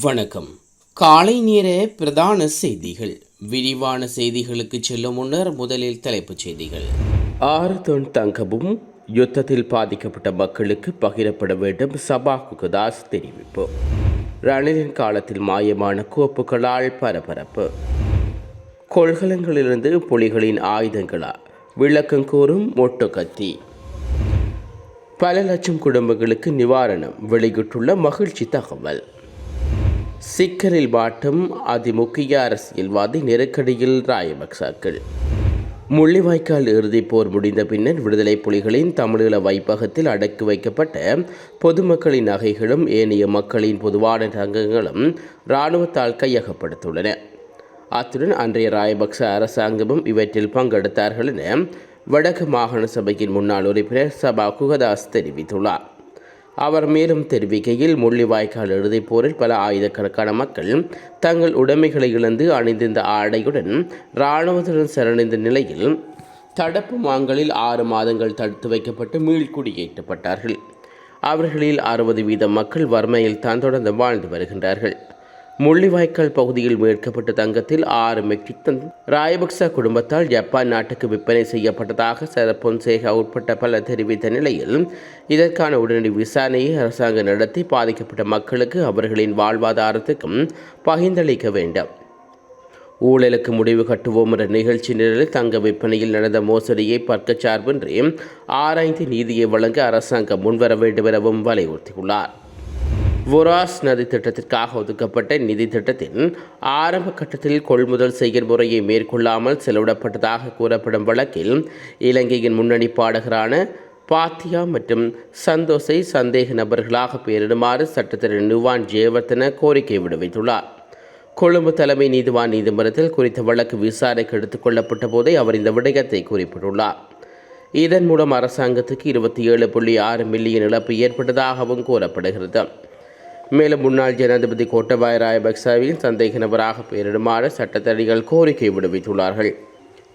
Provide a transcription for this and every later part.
வணக்கம். காலை நேர பிரதான செய்திகள். விரிவான செய்திகளுக்கு செல்லும் முன்னர் முதலில் தலைப்புச் செய்திகள். ஆறு தொன் தங்கமும் யுத்தத்தில் பாதிக்கப்பட்ட மக்களுக்கு பகிரப்பட வேண்டும் சபா குகதாஸ் தெரிவிப்பு. ரணிலின் காலத்தில் மாயமான கோப்புகளால் பரபரப்பு. கொள்கலங்களிலிருந்து புலிகளின் ஆயுதங்களா? விளக்கம் கூறும் மொட்டோகத்தி பல லட்சம் குடும்பங்களுக்கு நிவாரணம் வெளியிட்டுள்ள மகிழ்ச்சி தகவல். சிக்கலில் மாட்டும் அதிமுக்கிய அரசியல்வாதி நெருக்கடியில் ராயபக்சாக்கள் முள்ளிவாய்க்கால் இறுதிப் போர் முடிந்த பின்னர் விடுதலை புலிகளின் தமிழீழ வைப்பகத்தில் அடக்கி வைக்கப்பட்ட பொதுமக்களின் நகைகளும் ஏனைய மக்களின் பொதுவான தங்கங்களும் இராணுவத்தால் கையகப்படுத்துள்ளன. அத்துடன் அன்றைய ராயபக்ச அரசாங்கமும் இவற்றில் பங்கெடுத்தார்கள் என வடக்கு மாகாண சபையின் முன்னாள் உறுப்பினர் சபா குகதாஸ் தெரிவித்துள்ளார். அவர் மேலும் தெரிவிக்கையில் முள்ளிவாய்க்கால் இறுதிப் போரில் பல ஆயிரக்கணக்கான மக்கள் தங்கள் உடைமைகளை இழந்து அணிந்திருந்த ஆடையுடன் இராணுவத்துடன் சரணடைந்த நிலையில் தடுப்பு மாங்களில் ஆறு மாதங்கள் தடுத்து வைக்கப்பட்டு மீள்குடியேற்றப்பட்டார்கள். அவர்களில் அறுபது வீத மக்கள் வறுமையில் தான் தொடர்ந்து வாழ்ந்து வருகின்றார்கள். முள்ளிவாய்க்கால் பகுதியில் மீட்கப்பட்ட தங்கத்தில் ஆறு மெட்ரிக் டன் ராயபக்ச குடும்பத்தால் ஜப்பான் நாட்டுக்கு விற்பனை செய்யப்பட்டதாக சர பொன்சேகா உட்பட்ட பலர் தெரிவித்த நிலையில் இதற்கான உடனடி விசாரணையை அரசாங்கம் நடத்தி பாதிக்கப்பட்ட மக்களுக்கு அவர்களின் வாழ்வாதாரத்துக்கும் பகிர்ந்தளிக்க வேண்டும். ஊழலுக்கு முடிவு கட்டுவோம் என்ற நிகழ்ச்சி நிரலில் தங்க விற்பனையில் நடந்த மோசடியை பற்கச்சார்பின்றி ஆராய்ந்து நீதியை வழங்க அரசாங்கம் முன்வர வேண்டும் எனவும் வலியுறுத்தியுள்ளார். வொராஸ் நதி திட்டத்திற்காக ஒதுக்கப்பட்ட நிதி திட்டத்தின் ஆரம்ப கட்டத்தில் கொள்முதல் செயல்முறையை மேற்கொள்ளாமல் செலவிடப்பட்டதாக கூறப்படும் வழக்கில் இலங்கையின் முன்னணி பாடகரான பாத்தியா மற்றும் சந்தோஷை சந்தேக நபர்களாக பெயரிடுமாறு சட்டத்திரு நுவான் ஜெயவர்த்தன கோரிக்கை விடுவித்துள்ளார். கொழும்பு தலைமை நீதிவான் நீதிமன்றத்தில் குறித்த வழக்கு விசாரணைக்கு எடுத்துக் கொள்ளப்பட்ட போதே அவர் இந்த விடயத்தை குறிப்பிட்டுள்ளார். இதன் மூலம் அரசாங்கத்துக்கு இருபத்தி ஏழு புள்ளி ஆறு மில்லியன் இழப்பு ஏற்பட்டதாகவும் கூறப்படுகிறது. மேலும் முன்னாள் ஜனாதிபதி கோட்டபாய ராயபக்சவின் சந்தேக நபராக பெயரிடுமாறு சட்டத்தடிகள் கோரிக்கை விடுவித்துள்ளார்கள்.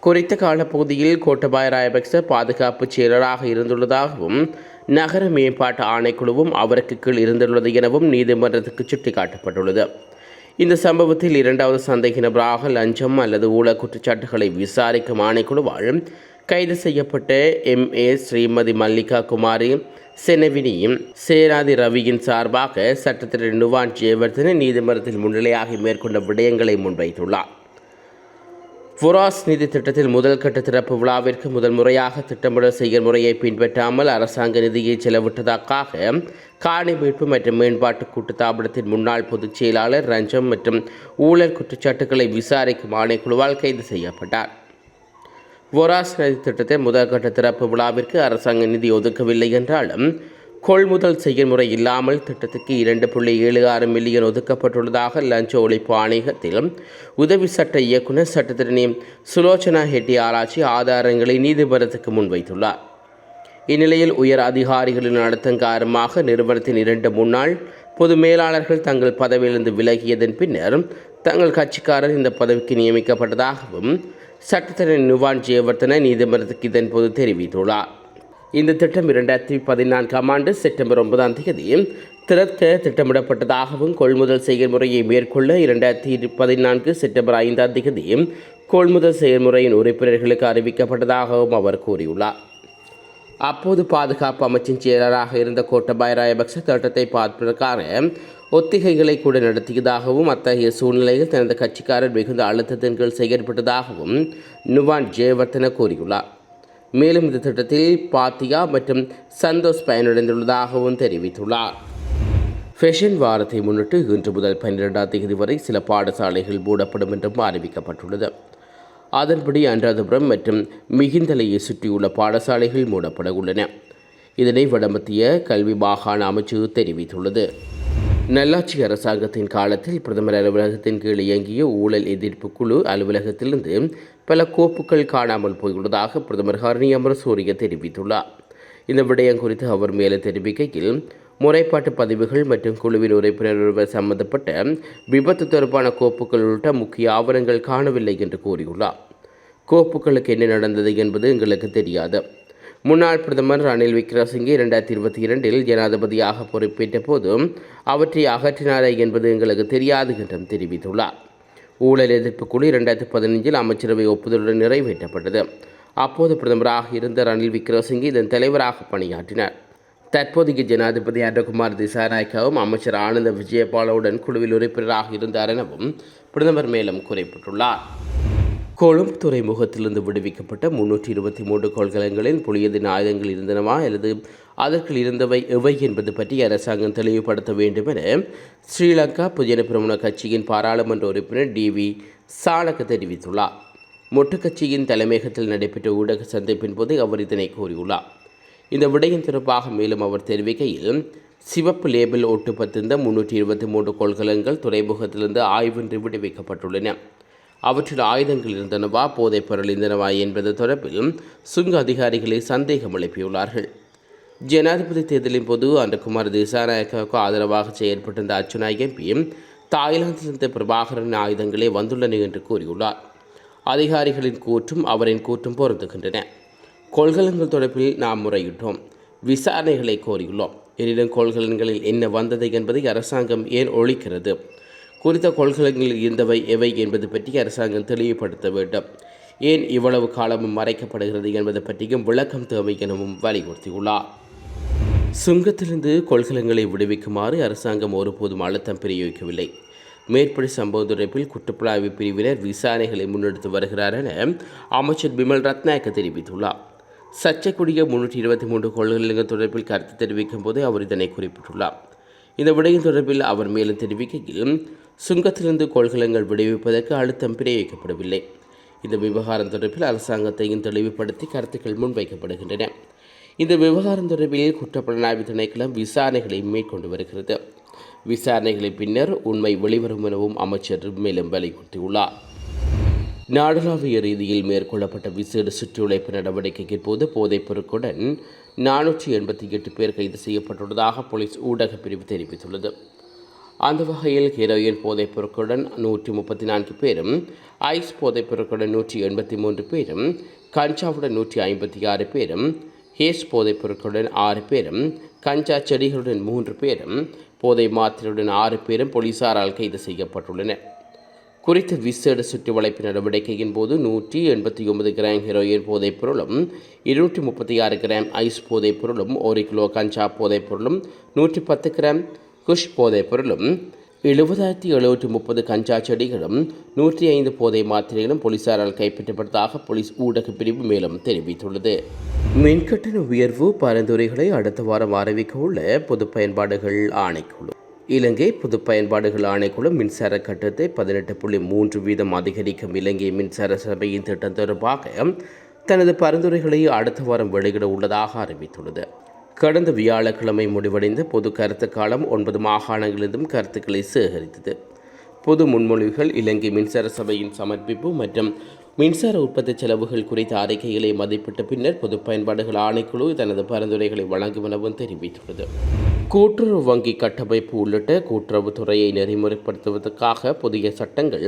குறித்த காலப்பகுதியில் கோட்டபாய ராயபக்ச பாதுகாப்பு செயலராக இருந்துள்ளதாகவும் நகர மேம்பாட்டு ஆணைக்குழுவும் அவருக்கு கீழ் இருந்துள்ளது எனவும் நீதிமன்றத்துக்கு சுட்டிக்காட்டப்பட்டுள்ளது. இந்த சம்பவத்தில் இரண்டாவது சந்தேக நபராக லஞ்சம் அல்லது ஊழல் குற்றச்சாட்டுகளை விசாரிக்கும் ஆணைக்குழுவால் கைது செய்யப்பட்ட எம் ஏ ஸ்ரீமதி மல்லிகா குமாரி செனவினியும் சேனாதி ரவியின் சார்பாக சட்டத்திரு நுவான் ஜெயவர்தன நீதிமன்றத்தில் முன்னிலையாகி மேற்கொண்ட விடயங்களை முன்வைத்துள்ளார். ஃபுராஸ் நிதி திட்டத்தில் முதல் கட்ட திறப்பு விழாவிற்கு முதல் முறையாக திட்டமிடல் செயல்முறையை பின்பற்றாமல் அரசாங்க நிதியை செலவிட்டதற்காக காணி மீட்பு மற்றும் மேம்பாட்டு கூட்டுத்தாபனத்தின் முன்னாள் பொதுச் செயலாளர் ரஞ்சம் மற்றும் ஊழல் குற்றச்சாட்டுகளை விசாரிக்கும் ஆணைக்குழுவால் கைது செய்யப்பட்டார். ஒராஸ் நதி திட்டத்தை முதற்கட்ட திறப்பு விழாவிற்கு அரசாங்க நிதி ஒதுக்கவில்லை என்றாலும் கொள்முதல் செயல்முறை இல்லாமல் திட்டத்துக்கு இரண்டு புள்ளி ஏழு ஆறு மில்லியன் ஒதுக்கப்பட்டுள்ளதாக லஞ்ச ஒழிப்பு ஆணையகத்தில் உதவி சட்ட இயக்குநர் சட்டத்திரணி சுலோச்சனா ஹெட்டி ஆராய்ச்சி ஆதாரங்களை நீதிமன்றத்துக்கு முன்வைத்துள்ளார். இந்நிலையில் உயர் அதிகாரிகளின் அழுத்தம் காரணமாக நிறுவனத்தின் இரண்டு முன்னாள் பொது மேலாளர்கள் தங்கள் பதவியிலிருந்து விலகியதன் பின்னர் தங்கள் கட்சிக்காரர் இந்த பதவிக்கு நியமிக்கப்பட்டதாகவும் சட்டத்தரணி நுவான் ஜெயவர்த்தன நீதிமன்றத்துக்கு இதன்போது தெரிவித்துள்ளார். இந்த திட்டம் இரண்டாயிரத்தி பதினான்காம் ஆண்டு செப்டம்பர் ஒன்பதாம் தேதி திறக்க திட்டமிடப்பட்டதாகவும் கொள்முதல் செயல்முறையை மேற்கொள்ள இரண்டாயிரத்தி பதினான்கு செப்டம்பர் ஐந்தாம் தேதி கொள்முதல் செயல்முறையின் உறுப்பினர்களுக்கு அறிவிக்கப்பட்டதாகவும் அவர் கூறியுள்ளார். அப்போது பாதுகாப்பு அமைச்சின் செயலராக இருந்த கோட்டபாய் ராயபக்ச திட்டத்தை பார்ப்பதற்கான ஒத்திகைகளை கூட நடத்தியதாகவும் அத்தகைய சூழ்நிலையில் தனது கட்சிக்காரர் மிகுந்த அழுத்தத்தின் கீழ் செயற்பட்டதாகவும் நுவான் ஜெயவர்த்தன கூறியுள்ளார். மேலும் இந்த திட்டத்தில் பாத்தியா மற்றும் சந்தோஷ் பயனடைந்துள்ளதாகவும் தெரிவித்துள்ளார். ஃபெஷன் வாரத்தை முன்னிட்டு இன்று முதல் பன்னிரெண்டாம் தேதி வரை சில பாடசாலைகள் மூடப்படும் என்றும் அறிவிக்கப்பட்டுள்ளது. அதன்படி அன்றாதபுரம் மற்றும் மிகிந்தலையை சுற்றியுள்ள பாடசாலைகள் மூடப்பட உள்ளன. இதனை வடமத்திய கல்வி மாகாண அமைச்சு தெரிவித்துள்ளது. நல்லாட்சி அரசாங்கத்தின் காலத்தில் பிரதமர் அலுவலகத்தின் கீழ் இயங்கிய ஊழல் எதிர்ப்பு குழு அலுவலகத்திலிருந்து பல கோப்புகள் காணாமல் போயுள்ளதாக பிரதமர் ஹரணி அமரசூரிய தெரிவித்துள்ளார். இந்த விடயம் குறித்து அவர் மேலும் தெரிவிக்கையில் முறைப்பாட்டு பதிவுகள் மற்றும் குழுவில் உறுப்பினர் ஒருவர் சம்பந்தப்பட்ட விபத்து தொடர்பான கோப்புகள் உள்ளிட்ட முக்கிய ஆவணங்கள் காணவில்லை என்று கூறியுள்ளார். கோப்புகளுக்கு என்ன நடந்தது என்பது எங்களுக்கு தெரியாது. முன்னாள் பிரதமர் ரணில் விக்ரமசிங்கே இரண்டாயிரத்தி இருபத்தி இரண்டில் ஜனாதிபதியாக பொறுப்பேற்ற போதும் அவற்றை அகற்றினாரே என்பது எங்களுக்கு தெரியாது என்றும் தெரிவித்துள்ளார். ஊழல் எதிர்ப்பு குழு இரண்டாயிரத்தி பதினைஞ்சில் அமைச்சரவை ஒப்புதலுடன் நிறைவேற்றப்பட்டது. அப்போது பிரதமராக இருந்த ரணில் விக்ரமசிங்கே இதன் தலைவராக பணியாற்றினார். தற்போதைய ஜனாதிபதி அடகுமார் திசாநாயக்காவும் அமைச்சர் ஆனந்த விஜயபாலவுடன் குழுவில் உறுப்பினராக இருந்தார் எனவும் பிரதமர் மேலும் குறிப்பிட்டுள்ளார். கொழும்பு துறைமுகத்திலிருந்து விடுவிக்கப்பட்ட முன்னூற்றி இருபத்தி மூன்று கொள்கலங்களில் புளியதின் ஆயுதங்கள் இருந்தனவா அல்லது அதற்குள் இருந்தவை எவை என்பது பற்றி அரசாங்கம் தெளிவுபடுத்த வேண்டும் என ஸ்ரீலங்கா புஜன பிரமுன கட்சியின் பாராளுமன்ற உறுப்பினர் டி வி சாலக தெரிவித்துள்ளார். மொட்டு கட்சியின் தலைமையகத்தில் நடைபெற்ற ஊடக சந்திப்பின் போது அவர் இதனை கூறியுள்ளார். இந்த விடயம் தொடர்பாக மேலும் அவர் தெரிவிக்கையில் சிவப்பு லேபிள் ஒட்டுப்பத்திருந்த முன்னூற்றி இருபத்தி மூன்று கொள்கலங்கள் துறைமுகத்திலிருந்து ஆய்வின்றி விடுவிக்கப்பட்டுள்ளன. அவற்றில் ஆயுதங்கள் இருந்தனவா போதைப் பொருள் இருந்தனவா என்பது தொடர்பில் சுங்க அதிகாரிகளை சந்தேகம் எழுப்பியுள்ளார்கள். ஜனாதிபதி தேர்தலின் போது அன்றகுமார் திசாநாயக்காவுக்கு ஆதரவாக செயற்பட்டிருந்த அர்ச்சுனா எம்பி தாய்லாந்திலிருந்து பிரபாகரன் ஆயுதங்களே வந்துள்ளன என்று கூறியுள்ளார். அதிகாரிகளின் கூற்றும் அவரின் கூற்றும் பொருந்துகின்றன. கொள்கலன்கள் தொடர்பில் நாம் முறையிட்டோம். விசாரணைகளை கோரியுள்ளோம். எனினும் கொள்கலன்களில் என்ன வந்தது என்பதை அரசாங்கம் ஏன் ஒழிக்கிறது? குறித்த கொள்கலன்களில் இருந்தவை எவை என்பது பற்றி அரசாங்கம் தெளிவுபடுத்த வேண்டும். ஏன் இவ்வளவு காலமும் மறைக்கப்படுகிறது என்பது பற்றியும் விளக்கம் தேவை எனவும் வலியுறுத்தியுள்ளார். சுங்கத்திலிருந்து கொள்கலங்களை விடுவிக்குமாறு அரசாங்கம் ஒருபோதும் அழுத்தம் பிரயோகிக்கவில்லை. மேற்படி சம்பவ தொடர்பில் குற்றப்புலாய்வு பிரிவினர் விசாரணைகளை முன்னெடுத்து வருகிறார் என அமைச்சர் பிமல் ரத்நாயக்க தெரிவித்துள்ளார். சர்ச்சைக்குரிய முன்னூற்றி இருபத்தி மூன்று கொள்கைகளுக்கு தொடர்பில் கருத்து தெரிவிக்கும் போது அவர் இதனை குறிப்பிட்டுள்ளார். இந்த விடயம் தொடர்பில் அவர் மேலும் தெரிவிக்கையில் சுங்கத்திலிருந்து கொள்கலங்கள் விடுவிப்பதற்கு அழுத்தம் பிரயோகிக்கப்படவில்லை. இந்த விவகாரம் தொடர்பில் அரசாங்கத்தையும் தெளிவுபடுத்தி கருத்துக்கள் முன்வைக்கப்படுகின்றன. இந்த விவகாரம் தொடர்பில் குற்றப்புலனாய்வு திணைக்களம் விசாரணைகளை மேற்கொண்டு வருகிறது. விசாரணைகளின் பின்னர் உண்மை வெளிவரும் எனவும் அமைச்சர் மேலும் வலியுறுத்தியுள்ளார். நாடளாவிய ரீதியில் மேற்கொள்ளப்பட்ட விசேட சுற்றுழைப்பு நடவடிக்கையின் போது போதைப் பொருட்களுடன் நானூற்றி எண்பத்தி எட்டு பேர் கைது செய்யப்பட்டுள்ளதாக போலீஸ் ஊடகப் பிரிவு தெரிவித்துள்ளது. அந்த வகையில் ஹீரோயின் போதைப் பொருட்களுடன் நூற்றி முப்பத்தி நான்கு பேரும் ஐஸ் போதைப் பொருட்களுடன் நூற்றி எண்பத்தி மூன்று பேரும் கஞ்சாவுடன் நூற்றி ஐம்பத்தி ஆறு பேரும் ஹேஸ் போதைப் பொருட்களுடன் ஆறு பேரும் கஞ்சா செடிகளுடன் மூன்று பேரும் போதை மாத்திரையுடன் ஆறு பேரும் போலீசாரால் கைது செய்யப்பட்டுள்ளனர். குறித்த விசேட சுற்றி வளைப்பு நடவடிக்கையின் போது நூற்றி எண்பத்தி ஒன்பது கிராம் ஹெரோயின் போதைப் பொருளும் இருநூற்றி முப்பத்தி ஆறு கிராம் ஐஸ் போதைப் பொருளும் ஒரு கிலோ கஞ்சா போதைப் பொருளும் நூற்றி பத்து கிராம் குஷ் போதைப் பொருளும் எழுபதாயிரத்தி எழுநூற்றி முப்பது கஞ்சா செடிகளும் நூற்றி ஐந்து போதை மாத்திரைகளும் போலீசாரால் கைப்பற்றப்பட்டதாக போலீஸ் ஊடக பிரிவு மேலும் தெரிவித்துள்ளது. மின்கட்டண உயர்வு பரிந்துரைகளை அடுத்த வாரம் அறிவிக்க உள்ள பொது பயன்பாடுகள் ஆணைக்குழு. இலங்கை பொது பயன்பாடுகள் ஆணைக்குழு மின்சார கட்டத்தை பதினெட்டு புள்ளி மூன்று வீதம் அதிகரிக்கும் இலங்கை மின்சார சபையின் திட்டம் தொடர்பாக தனது பரிந்துரைகளை அடுத்த வாரம் வெளியிட உள்ளதாக அறிவித்துள்ளது. கடந்த வியாழக்கிழமை முடிவடைந்த பொது கருத்து காலம் ஒன்பது மாகாணங்களிலும் கருத்துக்களை சேகரித்தது. பொது முன்மொழிவுகள் இலங்கை மின்சார சபையின் சமர்ப்பிப்பு மற்றும் மின்சார உற்பத்தி செலவுகள் குறித்த அறிக்கைகளை மதிப்பிட்ட பின்னர் பொது பயன்பாடுகள் ஆணைக்குழு தனது பரிந்துரைகளை வழங்கும் எனவும் தெரிவித்துள்ளது. கூட்டுறவு வங்கி கட்டமைப்பு உள்ளிட்ட கூட்டுறவு துறையை நெறிமுறைப்படுத்துவதற்காக புதிய சட்டங்கள்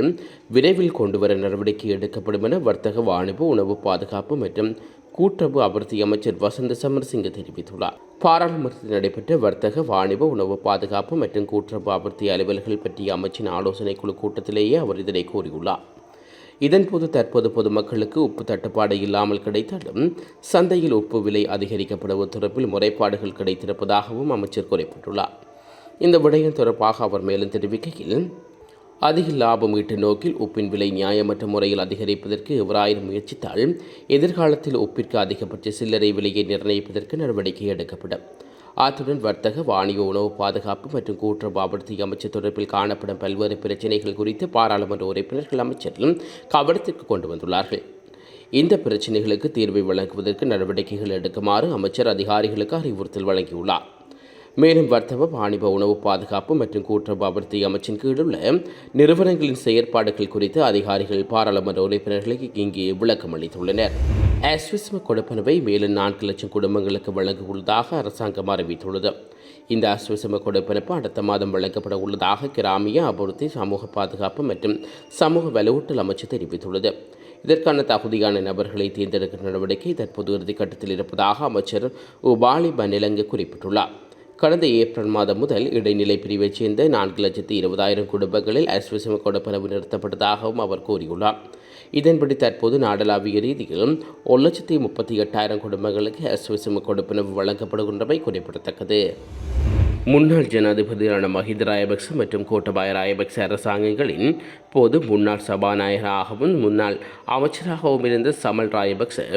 விரைவில் கொண்டுவர நடவடிக்கை எடுக்கப்படும் என வர்த்தக வாணிபு உணவு பாதுகாப்பு மற்றும் கூட்டுறவு அபிவிருத்தி அமைச்சர் வசந்த சமரசிங்க தெரிவித்துள்ளார். பாராளுமன்றத்தில் நடைபெற்ற வர்த்தக வாணிப உணவு பாதுகாப்பு மற்றும் கூட்டுறவு அபிவிருத்தி அலுவல்கள் பற்றிய அமைச்சின் ஆலோசனை குழு கூட்டத்திலேயே அவர் இதனை கூறியுள்ளார். இதன்போது தற்போது பொதுமக்களுக்கு உப்பு தட்டுப்பாடு இல்லாமல் கிடைத்தாலும் சந்தையில் உப்பு விலை அதிகரிக்கப்படுவது தொடர்பில் முறைப்பாடுகள் கிடைத்திருப்பதாகவும் அமைச்சர் குறிப்பிட்டுள்ளார். இந்த விடயம் தொடர்பாக அவர் மேலும் தெரிவிக்கையில் அதிக லாபம் ஈட்டும் நோக்கில் உப்பின் விலை நியாயமற்ற முறையில் அதிகரிப்பதற்கு எவராயிரம் முயற்சித்தால் எதிர்காலத்தில் உப்பிற்கு அதிகபட்ச சில்லறை விலையை நிர்ணயிப்பதற்கு நடவடிக்கை எடுக்கப்படும். அத்துடன் வர்த்தக வாணிக உணவு பாதுகாப்பு மற்றும் கூட்டுறவு அபிவிருத்தி அமைச்சர் தொடர்பில் காணப்படும் பல்வேறு பிரச்சினைகள் குறித்து பாராளுமன்ற உறுப்பினர்கள் அமைச்சர்களும் கவனத்திற்கு கொண்டு வந்துள்ளார்கள். இந்த பிரச்சினைகளுக்கு தீர்வை வழங்குவதற்கு நடவடிக்கைகள் எடுக்குமாறு அமைச்சர் அதிகாரிகளுக்கு அறிவுறுத்தல் வழங்கியுள்ளார். மேலும் வர்த்தக வாணிப உணவு பாதுகாப்பு மற்றும் கூட்டுறவு அபிவிருத்தி அமைச்சின் கீழ் உள்ள நிறுவனங்களின் செயற்பாடுகள் குறித்து அதிகாரிகள் பாராளுமன்ற உறுப்பினர்களுக்கு இங்கே விளக்கம் அளித்துள்ளனர். ஆஸ்விஸ்ம கொடுப்பனவை மேலும் நான்கு லட்சம் குடும்பங்களுக்கு வழங்க உள்ளதாக அரசாங்கம் அறிவித்துள்ளது. இந்த ஆஸ்விசம கொடுப்பனப்பு அடுத்த மாதம் வழங்கப்பட உள்ளதாக கிராமிய அபிவிருத்தி சமூக பாதுகாப்பு மற்றும் சமூக வலுவூட்டல் அமைச்சு தெரிவித்துள்ளது. இதற்கான தகுதியான நபர்களை தேர்ந்தெடுக்கும் நடவடிக்கை தற்போது இறுதிக்கட்டத்தில் இருப்பதாக அமைச்சர் உபாலி பனிலங்க குறிப்பிட்டுள்ளார். கடந்த ஏப்ரல் மாதம் முதல் இடைநிலை பிரிவைச் சேர்ந்த நான்கு லட்சத்தி இருபதாயிரம் குடும்பங்களில் அஸ்விசம கொடுப்பனவு நிறுத்தப்பட்டதாகவும் அவர் கூறியுள்ளார். இதன்படி தற்போது நாடளாவிய ரீதியில் ஒரு லட்சத்தி முப்பத்தி எட்டாயிரம் குடும்பங்களுக்கு அஸ்விசம கொடுப்பனவு வழங்கப்படுகின்றமை குறிப்பிடத்தக்கது. முன்னாள் ஜனாதிபதியான மஹிந்த ராயபக்ச மற்றும் கோட்டபாய ராயபக்ச அரசாங்கங்களின் போது முன்னாள் சபாநாயகராகவும் முன்னாள் அமைச்சராகவும் இருந்த சமல் ராயபக்ச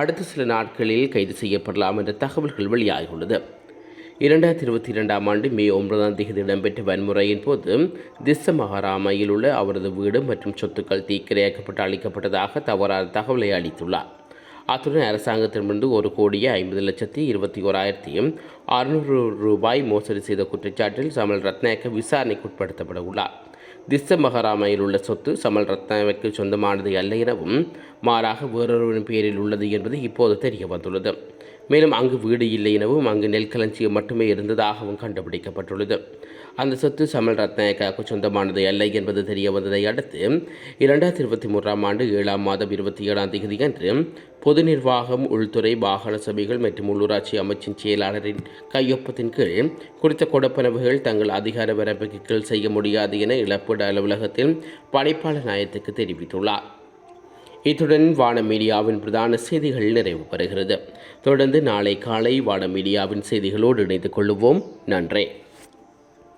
அடுத்த சில நாட்களில் கைது செய்யப்படலாம் என்ற தகவல்கள் வெளியாகியுள்ளது. இரண்டாயிரத்தி இருபத்தி இரண்டாம் ஆண்டு மே ஒன்பதாம் தேதி இடம்பெற்ற வன்முறையின் போது திஸ்ஸ மகாராமையில் உள்ள அவரது வீடு மற்றும் சொத்துக்கள் தீக்கிரையாக்கப்பட்டு அளிக்கப்பட்டதாக தவறான தகவலை அளித்துள்ளார். அத்துடன் அரசாங்கத்திடமிருந்து ஒரு கோடியே ஐம்பது லட்சத்தி இருபத்தி ஓராயிரத்தி அறுநூறு ரூபாய் மோசடி செய்த குற்றச்சாட்டில் சமல் ரத்னாயக்க விசாரணைக்கு உட்படுத்தப்பட உள்ளார். திஸ்ஸ மகாராமையில் உள்ள சொத்து சமல் ரத்னாவுக்கு சொந்தமானது அல்ல எனவும் மாறாக வேறொருவரின் பேரில் உள்ளது என்பது இப்போது தெரிய வந்துள்ளது. மேலும் அங்கு வீடு இல்லை எனவும் அங்கு நெல் களஞ்சியம் மட்டுமே இருந்ததாகவும் கண்டுபிடிக்கப்பட்டுள்ளது. அந்த சொத்து சமல் ரத்நாயக்காவுக்கு சொந்தமானது அல்ல என்பது தெரிய வந்ததை அடுத்து இரண்டாயிரத்தி இருபத்தி மூன்றாம் ஆண்டு ஏழாம் மாதம் இருபத்தி ஏழாம் தேதி அன்று பொது நிர்வாகம் உள்துறை வாகன சபைகள் மற்றும் உள்ளூராட்சி அமைச்சின் செயலாளரின் கையொப்பத்தின் கீழ் குறித்த கொடுப்பனவுகள் தங்கள் அதிகார வரம்புக்கு கீழ் செய்ய முடியாது என இழப்பீடு அலுவலகத்தில் படைப்பாளர் நாயத்துக்கு தெரிவித்துள்ளார். இத்துடன் வான மீடியாவின் பிரதான செய்திகள் நிறைவு பெறுகிறது. தொடர்ந்து நாளை காலை வான மீடியாவின் செய்திகளோடு இணைந்து கொள்ளுவோம். நன்றி.